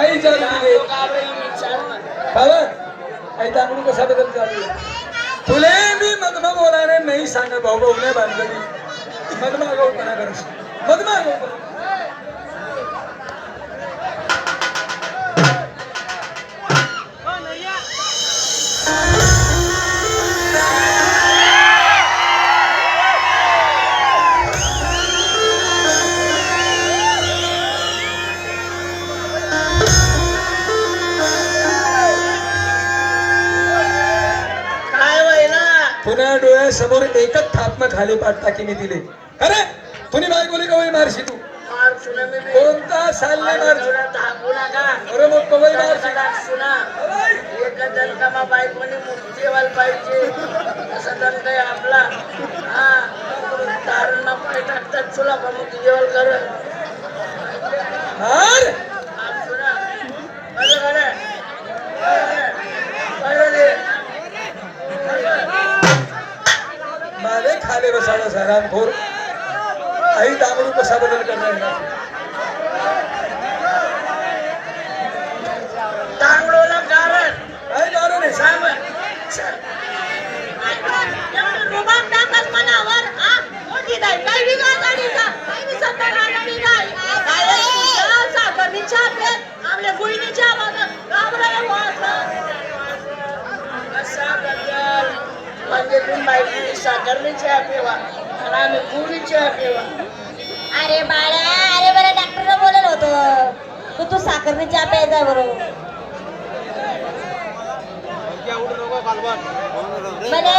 काही चालू नाही बाबा काही तांदूळ कसा बदल चालू आहे? तुले मी मधमा बोलाने नाही सांग भाऊ भाऊ नाही बांधली मधमा गौपणा करस मधमा गौपणा पुन्हा डोळ्यासमोर एकच थापणं खाली पाठ टाकीने दिले. अरे तुनी बायकोले कवळी मारशी तू? मार मी. कोणता साल नाही मारशी? एवढा धाकू नका अरे मग कवळी मारशी. एका दणकामा बायकोनी मुक्ती जेवायला पाहिजे. असा दणक आहे आपला? हा. पाय टाकतात तुला मुक्ती जेवण कर हार सुना बरं बरं बरं रे. माले खाले काही सरामखोर दामडू कसा बदल करणार नाही. तुम्ही बायकोनी साखरनी चहा पिवा आणि आम्ही गुळी चहा पिवा. अरे बाळा अरे बरं डॉक्टर बोलत होतं. तू तू साखरनी चहा प्यायचा बरोबर म्हणे